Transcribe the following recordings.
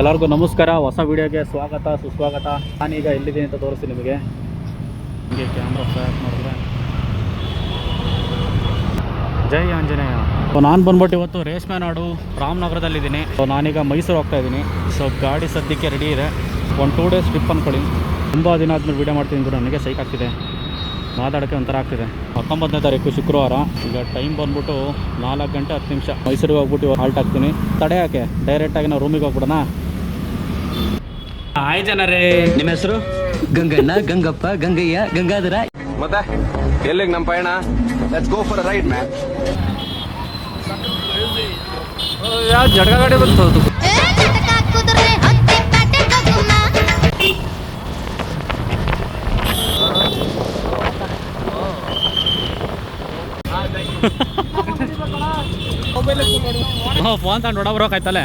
ಎಲ್ಲರಿಗೂ ನಮಸ್ಕಾರ. ಹೊಸ ವಿಡಿಯೋಗೆ ಸ್ವಾಗತ ಸುಸ್ವಾಗತ. ನಾನೀಗ ಎಲ್ಲಿದ್ದೀನಿ ಅಂತ ತೋರಿಸ್ತೀನಿ ನಿಮಗೆ. ಹೀಗೆ ಕ್ಯಾಮ್ರಾ ಫ್ಲಾಟ್ ಮಾಡಿದ್ರೆ. ಜೈ ಆಂಜನೇಯ. ಸೊ ನಾನು ಬಂದ್ಬಿಟ್ಟು ಇವತ್ತು ರೇಷ್ಮೆ ನಾಡು ರಾಮನಗರದಲ್ಲಿದ್ದೀನಿ. ಸೊ ನಾನೀಗ ಮೈಸೂರು ಹೋಗ್ತಾ ಇದ್ದೀನಿ. ಸೊ ಗಾಡಿ ಸದ್ಯಕ್ಕೆ ರೆಡಿ ಇದೆ. ಒಂದು ಟೂ ಡೇಸ್ ಟ್ರಿಪ್ ಅಂದ್ಕೊಳ್ಳಿ ತುಂಬ ದಿನ ಆದ್ಮೇಲೆ ವೀಡಿಯೋ ಮಾಡ್ತೀನಿ ಕೂಡ ನನಗೆ ಸೈಕ್ ಆಗ್ತಿದೆ. ಮಾತಾಡೋಕ್ಕೆ ಒಂಥರ ಆಗ್ತಿದೆ. ಹತ್ತೊಂಬತ್ತನೇ ತಾರೀಕು ಶುಕ್ರವಾರ. ಈಗ ಟೈಮ್ ಬಂದ್ಬಿಟ್ಟು ನಾಲ್ಕು ಗಂಟೆ ಹತ್ತು ನಿಮಿಷ. ಮೈಸೂರಿಗೆ ಹೋಗ್ಬಿಟ್ಟು ಹಾಲ್ಟ್ ಆಗ್ತೀನಿ. ತಡೆ ಯಾಕೆ? ಡೈರೆಕ್ಟಾಗಿ ನಾವು ರೂಮಿಗೆ ಹೋಗ್ಬಿಡೋಣ? ಹಾಯ್ ಜನರೇ. ನಿಮ್ಮ ಹೆಸರು? ಗಂಗಣ್ಣ ಗಂಗಪ್ಪ ಗಂಗಯ್ಯ ಗಂಗಾಧರ. ಮತ್ತೆ? ಎಲ್ಲಿಗೆ ನಮ್ಮ ಪಯಣ? Let's go for ride man ಯಾವ ಜಡ್ಗ ಗಾಡಿ ಬಂತು ಅದು? ಫೋನ್ ತಗೊಂಡು ಹೊಡಬ್ರೋಕಾಯ್ತಲ್ಲ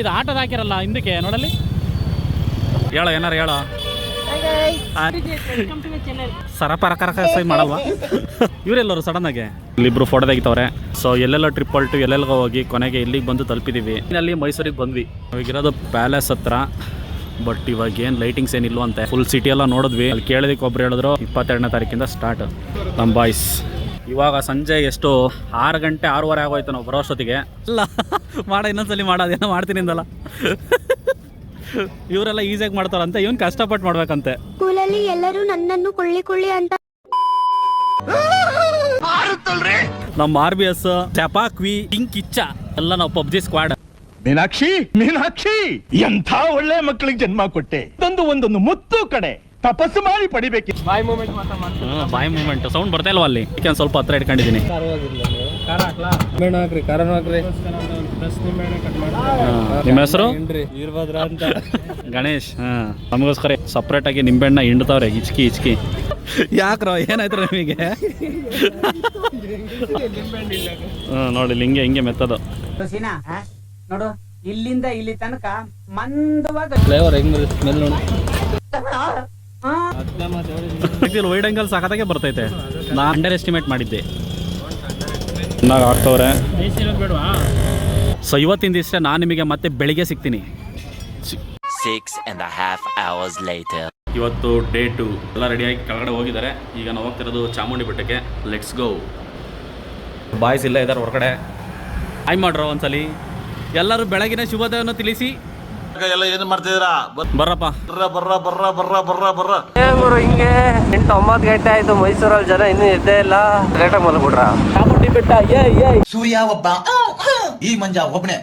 ಇದು ಆಟೋದ ಹಾಕಿರಲ್ಲ ಹಿಂದಕ್ಕೆ ನೋಡಲ್ಲಿ? ಹೇಳೋ ಏನಾರು ಹೇಳ. ಸರಪರ ಕರಕ ಸೈ ಮಾಡಲ್ವಾ? ಇವರೆಲ್ಲರು ಸಡನ್ ಆಗಿ? ಇಲ್ಲಿಬ್ರು ಫೋಟೋ ತೆಗಿತವ್ರೆ. ಸೊ ಎಲ್ಲೆಲ್ಲ ಟ್ರಿಪ್ ಅಲ್ಟು ಎಲ್ಲೆಲ್ಲ ಹೋಗಿ ಕೊನೆಗೆ ಇಲ್ಲಿಗೆ ಬಂದು ತಲುಪಿದೀವಿ. ಅಲ್ಲಿ ಮೈಸೂರಿಗೆ ಬಂದ್ವಿ. ಇವಾಗಿರೋದು ಪ್ಯಾಲೇಸ್ ಹತ್ರ. ಬಟ್ ಇವಾಗ ಏನು ಲೈಟಿಂಗ್ಸ್ ಏನಿಲ್ವ ಅಂತೆ. ಫುಲ್ ಸಿಟಿ ಎಲ್ಲ ನೋಡಿದ್ವಿ. ಅಲ್ಲಿ ಕೇಳೋದಕ್ಕೆ ಒಬ್ರು ಹೇಳಿದ್ರು ಇಪ್ಪತ್ತೆರಡನೇ ತಾರೀಕಿಂದ ಸ್ಟಾರ್ಟ್ ನಮ್ಮ ಬಾಯ್ಸ್ ಇವಾಗ ಸಂಜೆ ಎಷ್ಟು? ಆರು ಗಂಟೆ ಆರೂವರೆ ಆಗೋಯ್ತು ನಾವು ಬರೋಷ್ಟೊತ್ತಿಗೆ ಅಲ್ಲ ಮಾಡ ಇನ್ನೊಂದ್ಸಲಿ ಮಾಡೋದೇನೋ ಮಾಡ್ತೀನಿ ಅಂದಲ್ಲ. ಇವರೆಲ್ಲ ಈಸಿಯಾಗಿ ಮಾಡ್ತಾರಂತೆ ಇವನ್ ಕಷ್ಟಪಟ್ಟು ಮಾಡ್ಬೇಕಂತೆ. ಸ್ಕೂಲಲ್ಲಿ ಎಲ್ಲರೂ ನನ್ನನ್ನು ಕೊಳ್ಳಿ ಕೊಳ್ಳಿ ಅಂತ. ನಮ್ಮ ಆರ್ ಬಿ ಎಸ್ ಚಪಾಕ್ವಿ ಕಿಂಗ್ ಕಿಚ್ಚ ಎಲ್ಲ ನಾವು ಪಬ್ಜಿ ಸ್ಕ್ವಾಡ್. ಮೀನಾಕ್ಷಿ ಮೀನಾಕ್ಷಿ! ಎಂಥ ಒಳ್ಳೆ ಮಕ್ಕಳಿಗೆ ಜನ್ಮ ಕೊಟ್ಟೆ. ತಂದು ಒಂದೊಂದು ಮುತ್ತು ಕಡೆ. ತಪಸ್ಸು ಮಾಡಿ ಪಡಿಬೇಕು. ಬಾಯ್ ಮೂಮೆಂಟ್ ಸೌಂಡ್ ಬರ್ತಾ ಇಲ್ವಾ ಅಲ್ಲಿ? ಒಂದ್ ಸ್ವಲ್ಪ ಹತ್ರ ಇಟ್ಕೊಂಡಿದ್ದೀನಿ ನಿಮ್ಮ ಹೆಸರು? ಗಣೇಶ್. ಹಾ ನಮಗೋಸ್ಕರ ಸಪ್ರೇಟ್ ಆಗಿ ನಿಂಬೆಹಣ್ಣ ಹಿಂಡ್ತಾವ್ರೆ ಹಿಚ್ಕಿ ಹಿಚ್ಕಿ. ಯಾಕ್ರೋ ಏನಾಯ್ತು ನಿಮಗೆ? ಹಾ ನೋಡಿ ಇಲ್ಲಿ ಹಿಂಗೆ ಹಿಂಗೆ ಮೆತ್ತದು ಸೀನಾ ನೋಡು ಇಲ್ಲಿಂದ ಇಲ್ಲಿ ತನಕ ಮಂದವಾಗ ವೈಡ್ ಆಂಗಲ್ ಸಾಕತ್ತಾಗೆ ಬರ್ತೈತೆ. ನಾ ಅಂಡರ್ ಎಸ್ಟಿಮೇಟ್ ಮಾಡಿದ್ದೆ. ಚೆನ್ನಾಗಿ ಆಗ್ತವ್ರೆ ಸೊ ಇವತ್ತಿನ ದಿವಸ ನಾನು ನಿಮಗೆ ಮತ್ತೆ ಬೆಳಿಗ್ಗೆ ಸಿಗ್ತೀನಿ. Six and a half hours later. ಇವತ್ತು ಡೇ ಟು ಎಲ್ಲ ರೆಡಿಯಾಗಿ ಕೆಳಗಡೆ ಹೋಗಿದ್ದಾರೆ. ಈಗ ನಾವು ಹೋಗ್ತಿರೋದು ಚಾಮುಂಡಿ ಬೆಟ್ಟಕ್ಕೆ. ಲೆಟ್ಸ್ ಗೋ ಬಾಯ್ಸ್ ಇಲ್ಲ ಇದ್ದಾರೆ ಹೊರಗಡೆ. ಆಯ್ ಮಾಡ್ರೋ ಒಂದ್ಸಲಿ. ಎಲ್ಲರೂ ಬೆಳಗಿನ ಶುಭೋದಯವನ್ನು ತಿಳಿಸಿ. ಎಲ್ಲ ಏನ್ ಮಾಡ್ತಿದ್ದೀರಾ? ಬರ್ರಪ್ಪ. ಬರ್ರ ಬರ್ರ ಬರ್ರ ಬರ್ರ ಬರ್ರ ಬರ್ರ. ಗುರು ಹಿಂಗೆ. ಎಂಟು ಒಂಬತ್ತು ಗಂಟೆ ಆಯ್ತು ಮೈಸೂರಲ್ಲಿ ಜನ ಇನ್ನೂ ಇದ್ದೇ ಇಲ್ಲ. ಲೇಟಾಗಿ ಮಲಗ್ಬಿಟ್ರ? ಚಾಮುಂಡಿ ಬೆಟ್ಟ ಏ ಏ. ಸೂರ್ಯ ಒಬ್ಬ. ಈ ಮಂಜ ಒಬ್ಬನೇ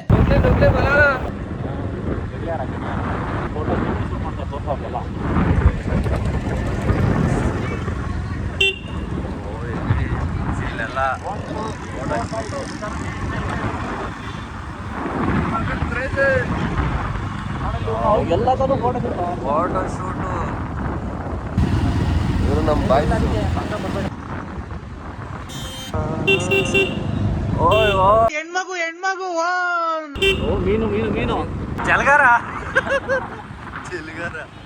ಫೋಟೋ ಶೂಟು ಇವರು ನಮ್ಮ ಬಾಯ್ ಓಯ್ ಓ ಮೀನು ಮೀನು ಮೀನು. ಜಲಗಾರ.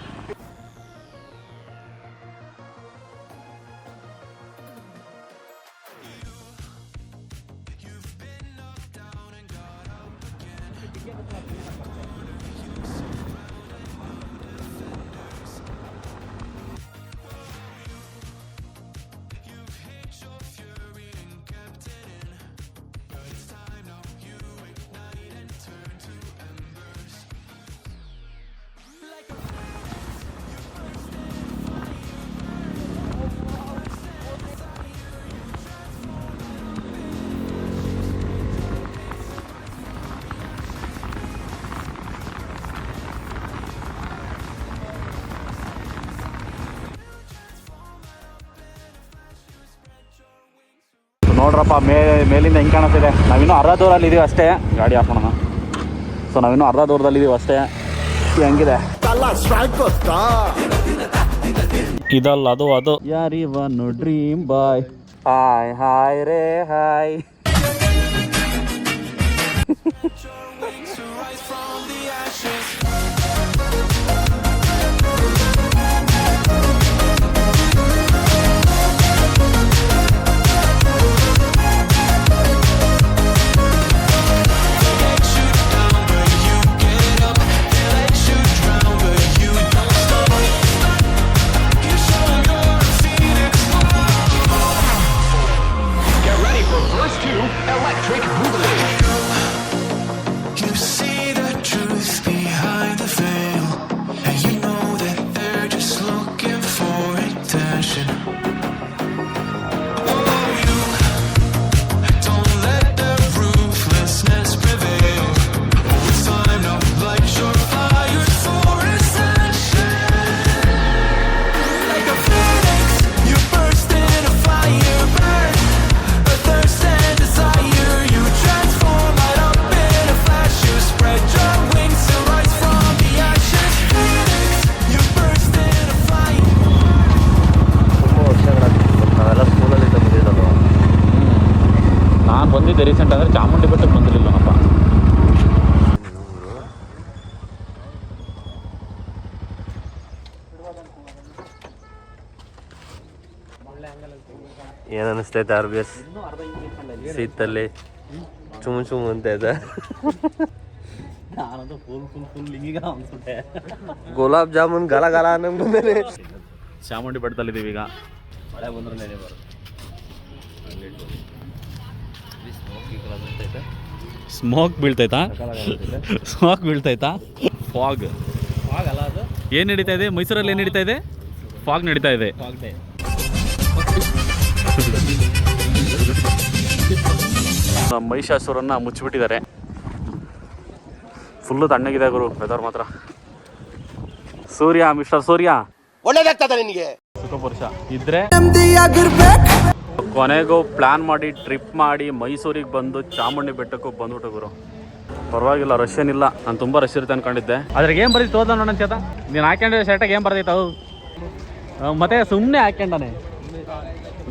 ನೋಡ್ರಪ್ಪ ಮೇ ಮೇಲಿಂದ ಹೆಂಗೆ ಕಾಣುತ್ತಿದೆ? ನಾವಿನ್ನೂ ಅರ್ಧ ದೂರಲ್ಲಿ ಇದೀವಿ ಅಷ್ಟೇ. ಗಾಡಿ ಹಾಕೋಣ ಸೊ ನಾವಿನ್ನೂ ಅರ್ಧ ದೂರದಲ್ಲಿ ಇದೀವಿ ಅಷ್ಟೇ. ಹೆಂಗಿದೆ? ಇದಲ್ಲ ಅದು ಅದು. ಯಾರಿ ಯಾರಿವ ಡ್ರೀಮ್ ಬಾಯ್ ಹಾಯ್ ಹಾಯ್ ರೇ ಹಾಯ್ ಅಂತಂದರೆ ಚಾಮುಂಡಿ ಬೆಟ್ಟಕ್ಕೆ ಬಂದಿರಲಿಲ್ಲ ಅಪ್ಪ ಏನು ಅನಿಸ್ತೈತೆ ಆರ್ ಬಿ ಎಸ್ ಸೀತಲ್ಲಿ. ಚುಮ್ ಚುಮ್ ಅಂತ ಇದೆ. ಗುಲಾಬ್ ಜಾಮೂನ್ ಗಲ ಗಲ ಅನ್ನೇ ಚಾಮುಂಡಿ ಬೆಟ್ಟದಲ್ಲಿದ್ದೀವಿ ಈಗ. ಮಳೆ ಬಂದ್ರೆ ನೆನೆ ಬರುತ್ತೆ. ಸ್ಮೋಕ್ ಬೀಳ್ತೈತಾ? ಸ್ಮೋಕ್ ಬೀಳ್ತೈತಾ? ಫಾಗ್ ಏನು ನಡೀತಾ ಇದೆ? ಮೈಸೂರಲ್ಲಿ ಏನು ನಡೀತಾ ಇದೆ? ಫಾಗ್ ನಡೀತಾ ಇದೆ. ನಮ್ಮ ಮಹಿಷಾಸುರನ್ನ ಮುಚ್ಚಿಬಿಟ್ಟಿದ್ದಾರೆ. ಫುಲ್ಲು ತಣ್ಣಗಿದೆ ಗುರು ವೆದರ್ ಮಾತ್ರ. ಸೂರ್ಯ ಮಿಸ್ಟರ್ ಸೂರ್ಯ. ನಿಮಗೆ ನಿನಗೆ. ಸುಖಪುರುಷ ಇದ್ರೆ ಕೊನೆಗೂ ಪ್ಲಾನ್ ಮಾಡಿ ಟ್ರಿಪ್ ಮಾಡಿ ಮೈಸೂರಿಗೆ ಬಂದು ಚಾಮುಂಡಿ ಬೆಟ್ಟಕ್ಕೂ ಬಂದ್ಬಿಟ್ಟು ಗುರು. ಪರವಾಗಿಲ್ಲ ರಶ್ ಏನಿಲ್ಲ. ನಾನು ತುಂಬಾ ರಶ್ ಇರುತ್ತೆ ಅನ್ಕೊಂಡಿದ್ದೆ. ಅದ್ರಾಗ ಏನ್ ಬರೀತು ತೋದ ನೋಡೋಣ ಚೇತ ನೀನು ಹಾಕೊಂಡ ಶರ್ಟಾಗ ಏನ್ ಬರ್ದೈತೆ ಅವು ಅವ್ ಮತ್ತೆ ಸುಮ್ಮನೆ ಹಾಕೊಂಡಾನೆ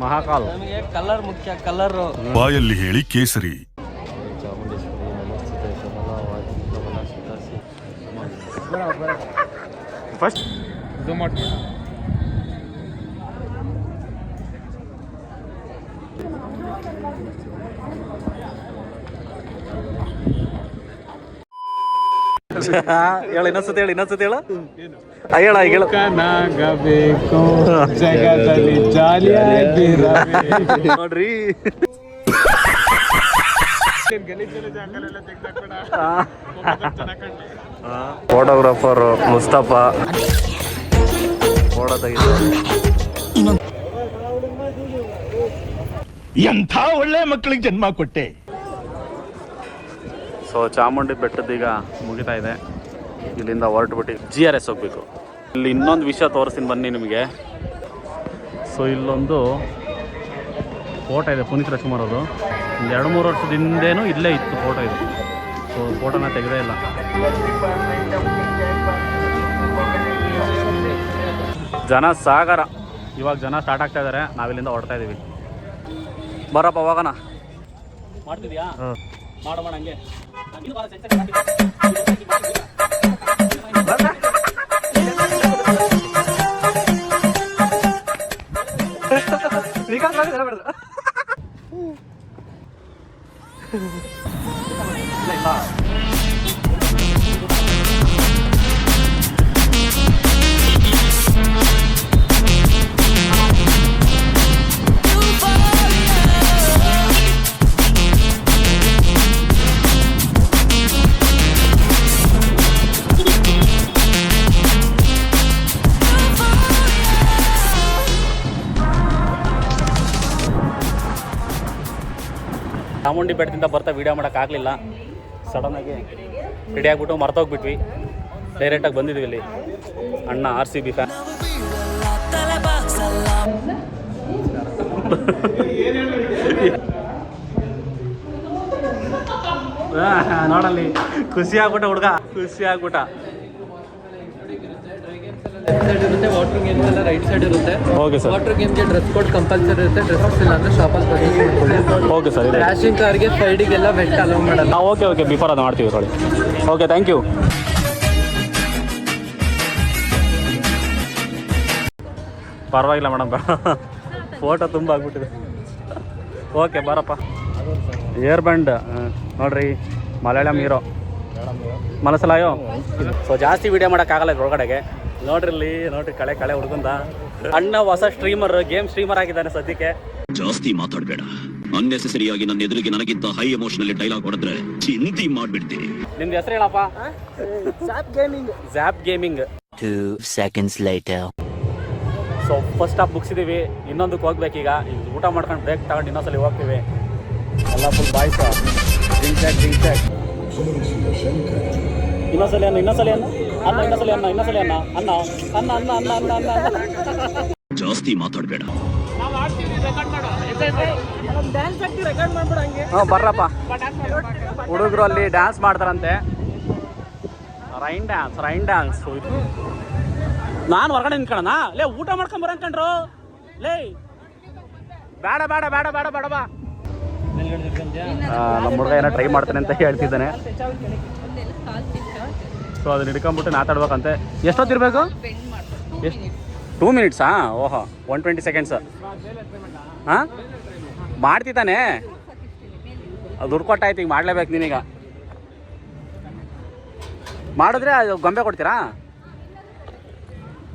ಮಹಾಕಾಲ್. ಕಲರ್ ಮುಖ್ಯ ಕಲರ್ ಬಾಯಲ್ಲಿ ಹೇಳಿ ಕೇಸರಿ. ಫಸ್ಟ್ ಹೇಳ ಇನ್ನೊಂದ್ಸತಿ ಹೇಳಿ ಇನ್ನೊಂದ್ಸತಿ ಹೇಳ. ಹೇಳ ಹೇಳು. ಜಗದಲ್ಲಿ ನೋಡ್ರಿ. ಫೋಟೋಗ್ರಾಫರ್ ಮುಸ್ತಫಾ. ಫೋಟೋ ತೆಗಿತಾರೆ ಎಂಥ ಒಳ್ಳೆ ಮಕ್ಕಳಿಗೆ ಜನ್ಮ ಕೊಟ್ಟೆ? ಸೊ ಚಾಮುಂಡಿ ಬೆಟ್ಟದೀಗ ಮುಗಿತಾ ಇದೆ. ಇಲ್ಲಿಂದ ಹೊರಟುಬಿಟ್ಟು ಜಿ ಆರ್ ಎಸ್ ಹೋಗ್ಬೇಕು. ಇಲ್ಲಿ ಇನ್ನೊಂದು ವಿಷಯ ತೋರಿಸ್ತೀನಿ ಬನ್ನಿ ನಿಮಗೆ. ಸೊ ಇಲ್ಲೊಂದು ಫೋಟೋ ಇದೆ, ಪುನೀತ್ ರಾಜ್ಕುಮಾರ್ ಅವರು ಒಂದು ಎರಡು ಮೂರು ವರ್ಷದ ಹಿಂದೇನೂ ಇಲ್ಲೇ ಇತ್ತು ಫೋಟೋ ಇದು. ಸೊ ಫೋಟೋನ ತೆಗೆದೇ ಇಲ್ಲ. ಜನ ಸಾಗರ. ಇವಾಗ ಜನ ಸ್ಟಾರ್ಟ್ ಆಗ್ತಾ ಇದ್ದಾರೆ ನಾವಿಲ್ಲಿಂದ ಹೊರಡ್ತಾ ಇದ್ದೀವಿ ಬರಪ್ಪ ಹೋಗೋಣ. ಮಾಡ್ತಿದ್ಯಾ? ಮಾಡೋಣ ಹಂಗೆ. ಚಾಮುಂಡಿ ಬೆಟ್ಟದಿಂದ ಬರ್ತಾ ವೀಡಿಯೋ ಮಾಡೋಕ್ಕಾಗಲಿಲ್ಲ ಸಡನ್ನಾಗಿ ರೆಡಿ ಆಗಿಬಿಟ್ಟು ಮರ್ತೋಗ್ಬಿಟ್ವಿ. ಡೈರೆಕ್ಟಾಗಿ ಬಂದಿದ್ವಿ ಇಲ್ಲಿ. ಅಣ್ಣ ಆರ್ ಸಿ ಬಿ ಫ್ಯಾನ್ ನೋಡಲ್ಲಿ. ಖುಷಿ ಆಗ್ಬಿಟ್ಟ ಹುಡುಗ. ಖುಷಿ ಆಗ್ಬಿಟ್ಟ. ಇರುತ್ತೆ ವಾಟರ್ ಗೇಮ್ಸ್ ಎಲ್ಲ ರೈಟ್ ಸೈಡ್ ಇರುತ್ತೆ. ಓಕೆ ಸರ್ ವಾಟರ್ ಗೇಮ್ಗೆ ಡ್ರೆಸ್ ಕೋಡ್ ಕಂಪಲ್ಸರಿ ಇರುತ್ತೆ ಡ್ರೆಸ್ಸಸ್ ಇಲ್ಲ ಅಂದ್ರೆ ಶಾಪಲ್ಲಿ ಪರ್ಚೇಸ್ ಓಕೆ ಸರ್ ಇದೆ. ರ್ಯಾಶಿಂಗ್ ಕಾರ್ಗೆ ಸೈಡಿಗೆಲ್ಲ ವೆಟ್ ಅಲೋ ಮಾಡಲ್ಲ. ಹಾಂ ಓಕೆ ಓಕೆ ಬಿಫೋರ್ ಅದು ಮಾಡ್ತೀವಿ ನೋಡಿ ಓಕೆ ಥ್ಯಾಂಕ್ ಯು ಪರವಾಗಿಲ್ಲ ಮೇಡಮ್ ಫೋಟೋ ತುಂಬ ಆಗ್ಬಿಟ್ಟಿದೆ. ಓಕೆ ಬರಪ್ಪ. ಏರ್ ಬ್ಯಾಂಡ್ ನೋಡ್ರಿ ಮಲಯಾಳಂ ಹೀರೋ ಮನಸ್ಸಲ್ಲಾಯೋ ಸೊ ಜಾಸ್ತಿ ವೀಡಿಯೋ ಮಾಡೋಕ್ಕಾಗಲ್ಲ ಇದ್ರ ಒಳಗಡೆಗೆ ನೋಡ್ರಿ ನೋಡ್ರಿ ಕಳೆ ಕಳೆ ಹುಡ್ಕೊಂಡ ಅಣ್ಣ ಹೊಸ ಸ್ಟ್ರೀಮರ್ ಗೇಮ್ ಸ್ಟ್ರೀಮರ್ ಆಗಿದ್ದಾನೆ ಸದ್ಯಕ್ಕೆ. ಜಾಸ್ತಿ ಮಾತಾಡ್ಬೇಡ. ಅನ್ನೆಸೆಸರಿ ಆಗಿ ನನ್ನ ಎದುರಿಗೆ ನನಗಿಂತ ಹೈ ಎಮೋಷನಲಿ ಡೈಲಾಗ್ ಹೊಡೆದ್ರೆ ಚಿಂತಿ ಮಾಡ್ಬಿಡ್ತೀನಿ. ನಿಮ್ದು ಹೆಸರು ಹೇಳಪ್ಪ? Zap gaming zap gaming two seconds later so first stop ಮುಗಿಸಿದೀವಿ. ಇನ್ನೊಂದಕ್ಕೆ ಹೋಗ್ಬೇಕೀಗ. ಈಗ ಊಟ ಮಾಡ್ಕೊಂಡು ಬ್ರೇಕ್ ತಗೊಂಡು ಇನ್ನೊಂದ್ಸಲಿ ಹೋಗ್ತೀವಿ. ಎಲ್ಲ ಫುಲ್ ಬಾಯ್ಸ್ ಡ್ರಿಂಕ್ ಡ್ರಿಂಕ್ ಇನ್ನೊಂದ್ಸಲ ಇನ್ನೊಂದ್ಸಲಿ ಅನ್ನ ಇನ್ನೊಂದ್ಸಲಿ ಅನ್ನ ಅನ್ನ ಇನ್ನೊಂದ್ಸಲಿ ಅನ್ನ ಇನ್ನೊಂದ್ಸಲಿ ಅನ್ನ ಅನ್ನ ಅನ್ನ ಅನ್ನ ಅನ್ನ ಅನ್ನ ಅನ್ನ ಅನ್ನ ಜಾಸ್ತಿ ಮಾತಾಡಬೇಡ. ಹ್ಞೂ ಬರ್ರಪ್ಪ. ಹುಡುಗರು ಅಲ್ಲಿ ಡ್ಯಾನ್ಸ್ ಮಾಡ್ತಾರಂತೆ. Rain dance rain dance. ನಾನು ಹೊರಗಡೆ ನಿಂತ್ಕೊಳ್ಳೋಣ? ಲೇ ಊಟ ಮಾಡ್ಕೊಂಡ್ ಬರಂಕಂಡ್ರು ಲೇ. ಬೇಡ ಬೇಡ ಬೇಡ ಬೇಡ ಬೇಡ ಬಾ. ನಮ್ಮ ಹುಡುಗ ಏನೋ ಟ್ರೈ ಮಾಡ್ತಾನೆ ಅಂತ ಹೇಳ್ತಿದ್ದಾನೆ. ಸೊ ಅದನ್ನ ಹಿಡ್ಕೊಂಬಿಟ್ಟು ಮಾತಾಡ್ಬೇಕಂತೆ ಎಷ್ಟೊತ್ತಿರ್ಬೇಕು? ಎಷ್ಟು? ಟೂ ಮಿನಿಟ್ಸಾ ಓಹೋ ಒನ್ ಟ್ವೆಂಟಿ ಸೆಕೆಂಡ್ಸ್ ಹಾಂ? ಮಾಡ್ತಿದ್ದಾನೆ. ಅದು ದುಡ್ಡು ಕೊಟ್ಟಾಯ್ತು ಈಗ ಮಾಡಲೇಬೇಕು ನೀನೀಗ. ಮಾಡಿದ್ರೆ ಅದು ಗೊಂಬೆ ಕೊಡ್ತೀರಾ?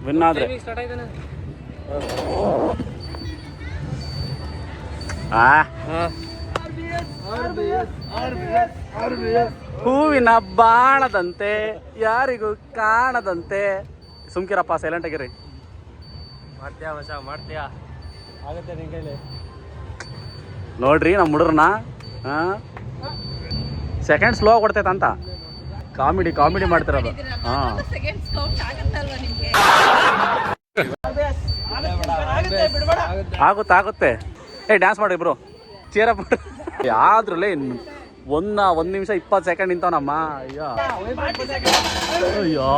ವಿನ್ ಆದರೆ. ಆ? ಹೂವಿನ ಬಾಣದಂತೆ ಯಾರಿಗೂ ಕಾಣದಂತೆ. ಸುಮ್ಕಿರಪ್ಪ ಸೈಲೆಂಟ್ ಆಗಿರಿ ಮಾಡ್ತೀಯಾ ಮಚ ಮಾಡ್ತೀಯಾ? ಆಗುತ್ತೆ ನಿನ್ ಕೈಲಿ. ನೋಡ್ರಿ ನಮ್ಮ ಹುಡುಗ್ರನ್ನ ಸೆಕೆಂಡ್ ಸ್ಲೋ ಕೊಡ್ತೈತೆ ಅಂತ. ಕಾಮಿಡಿ ಕಾಮಿಡಿ ಮಾಡ್ತಿರೋದು. ಹಾಂ. ಆಗುತ್ತೆ ಆಗುತ್ತೆ ಏ ಡ್ಯಾನ್ಸ್ ಮಾಡಿ ಇಬ್ರು. ಚೇರಪ್ ಯಾವ್ದ್ರಲ್ಲಿ ಒಂದ ಒಂದ್ ನಿಮಿಷ ಇಪ್ಪತ್ತು ಸೆಕೆಂಡ್ ನಿಂತವನಮ್ಮ. ಅಯ್ಯೋ. ಅಯ್ಯೋ.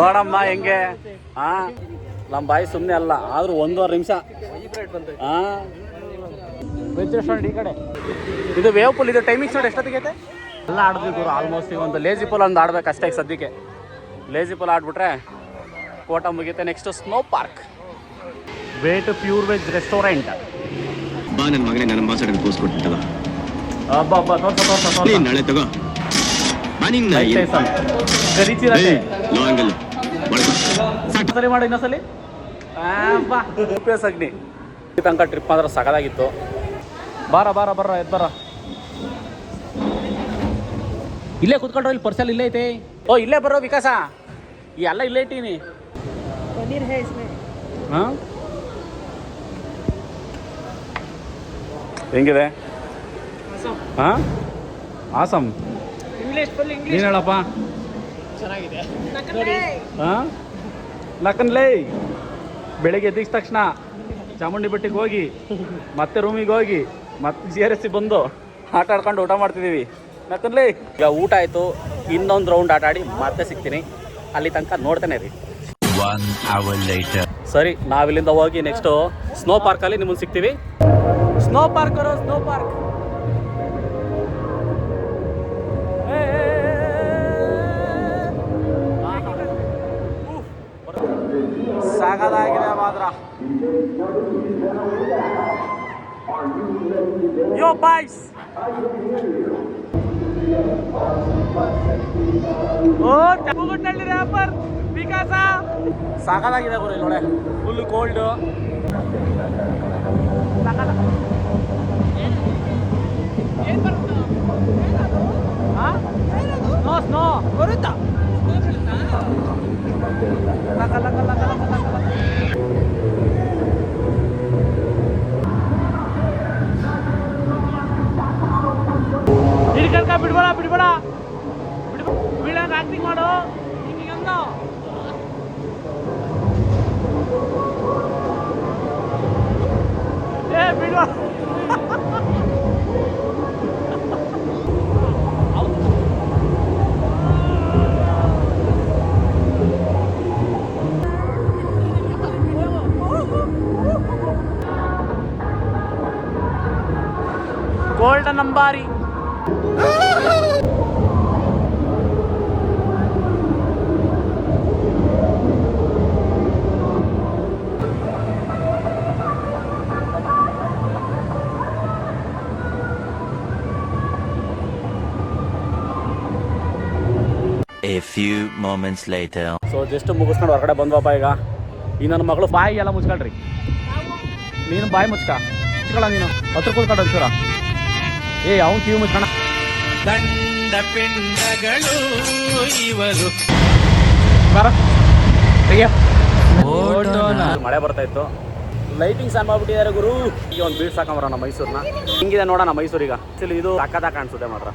ನೋಡಮ್ಮ ಹೆಂಗೆ? ಹಾ ನಮ್ಮ ಬಾಯಿ ಸುಮ್ಮನೆ ಅಲ್ಲ ಆದ್ರೂ ಒಂದೂವರೆ ನಿಮಿಷ. ಹಾ ವೆಜ್ ರೆಸ್ಟೋರೆಂಟ್ ಈ ಕಡೆ. ಇದು ವೇವ್ ಪುಲ್ ಇದು ಟೈಮಿಂಗ್ಸ್ ನೋಡಿ ಎಷ್ಟೊತ್ತಿಗೆ ಆಡಿದ್ವಿ ಗುರು ಆಲ್ಮೋಸ್ಟ್ ಈಗ ಒಂದು ಲೇಜಿ ಪುಲ್ ಒಂದು ಆಡ್ಬೇಕು ಅಷ್ಟೇ ಸದ್ಯಕ್ಕೆ. ಲೇಜಿ ಪಲ್ ಆಡ್ಬಿಟ್ರೆ ಕೋಟ ಮುಗಿಯುತ್ತೆ. Next snow park way to pure veg restaurant ಬಾ ನನ್ನ ಮಗನೇ ನನ್ನ ಮಾತಾಡೋದು ಪೋಸ್ ಕೊಟ್ಟಿದ್ದಲ್ಲ ಹಬ್ಬ ಹಬ್ಬ ತೋರ್ಸ ತೋರ್ಸ ತೋರ್ಸ. ನೀನ್ ನಾಳೆ ತಗೋ. ಬಾ ನಿನ್ನ ಏಯ್, ಲೋ ಬಾ. ಸಾಕು. ಸರಿ ಮಾಡು ಇನ್ನೊಂದ್ಸಲಿ. ಉಪೇಸ್ ಅಗ್ನಿ. ಈ ತನಕ ಟ್ರಿಪ್ ಮಾತ್ರ ಸಗದಾಗಿತ್ತು ಬಾರ ಬಾರ ಬರ್ರ ಎದ್ ಬರ. ಇಲ್ಲೇ ಕುತ್ಕೊಂಡ್ರೆ ಇಲ್ಲಿ ಪರ್ಸಲ್ ಇಲ್ಲೇ ಐತೆ. ಓ ಇಲ್ಲೇ ಬರೋ ವಿಕಾಸ. ಈ ಎಲ್ಲ ಇಲ್ಲೇ ಇಟ್ಟೀನಿ. ಹಾಂ ಹೆಂಗಿದೆ? ಹಾಂ? ಆಸಮ್. ನೀನು ಹೇಳಪ್ಪ. ಹಾಂ? ಲಕ್ಕನ್ಲೇ ಬೆಳಿಗ್ಗೆ ಎದ್ದಿದ ತಕ್ಷಣ ಚಾಮುಂಡಿ ಬೆಟ್ಟಿಗೆ ಹೋಗಿ ಮತ್ತೆ ರೂಮಿಗೆ ಹೋಗಿ ಮತ್ತೆ ಜಿ ಆರ್ ಎಸ್ ಸಿ ಬಂದು ಆಟ ಆಡ್ಕೊಂಡು ಊಟ ಮಾಡ್ತಿದ್ದೀವಿ. ಲಕ್ಕನ್ಲೇ ಈಗ ಊಟ ಆಯಿತು. ಇನ್ನೊಂದು ರೌಂಡ್ ಆಟ ಆಡಿ ಮತ್ತೆ ಸಿಗ್ತೀನಿ. ಅಲ್ಲಿ ತನಕ ನೋಡ್ತಾನೆ ರೀ. ಸರಿ ನಾವಿಲ್ಲಿಂದ ಹೋಗಿ ನೆಕ್ಸ್ಟು ಸ್ನೋ ಪಾರ್ಕಲ್ಲಿ ನಿಮ್ಮನ್ನು ಸಿಗ್ತೀವಿ. ಸ್ನೋ ಪಾರ್ಕ್ ಸ್ನೋ ಪಾರ್ಕ್ ಸಾಗದಾಗಿದೆ ಮಾತ್ರ. ಯೋ ಬಾಯ್ಸ್ ಸಾಕಾಗಿದೆ ಗುರು ಇಲ್ಲಿ ನೋಡಿ. ಫುಲ್ ಕೋಲ್ಡ್ ಸ್ನೋ ಸ್ನೋ ಬರುತ್ತಾ? ಹಿಡ್ಕಳ್ಕ ಬಿಡ್ಬೇಡ ಬಿಡ್ಬೇಡ. ಬೀಳಂಗ ಆಕ್ಟಿಂಗ್ ಮಾಡು. ಅಂದು ಏ ಬಿಡ್ಬೇಡ ಗೋಲ್ಡನ್ ಅಂಬಾರಿ A few moments later. So just ಮುಗಿಸ್ಕೊಂಡು ಹೊರಗಡೆ ಬಂದ್ವಪ್ಪ ಈಗ. ಈ ನನ್ನ ಮಗಳು ಬಾಯಿ ಎಲ್ಲ ಮುಚ್ಕೊಳ್ರಿ. ನೀನು ಬಾಯಿ ಮುಚ್ಕ. ಮುಚ್ಕೊಳ ನೀನು. ಹತ್ರ ಕೂತ್ಕೊಂಡು ಒಂಚೂರ. ಏ ಅವನು ಕಿವಿ ಮುಚ್ಕೊಣ. ಇವರು. ಬರ. ಮಳೆ ಬರ್ತಾ ಇತ್ತು. ಲೈಟಿಂಗ್ಸ್ ಆನ್ ಮಾಡ್ಬಿಟ್ಟಿದ್ದಾರೆ ಗುರು. ಈಗ ಒಂದು ಬೀಡ್ ಸಾಕೊಂಬರೋಣ ಮೈಸೂರ್ನ. ಹಿಂಗಿದೆ ನೋಡೋಣ ಮೈಸೂರಿಗ ಇದು ಅಕ್ಕದ ಕಾಣಿಸುತ್ತೆ ಮಾತ್ರ.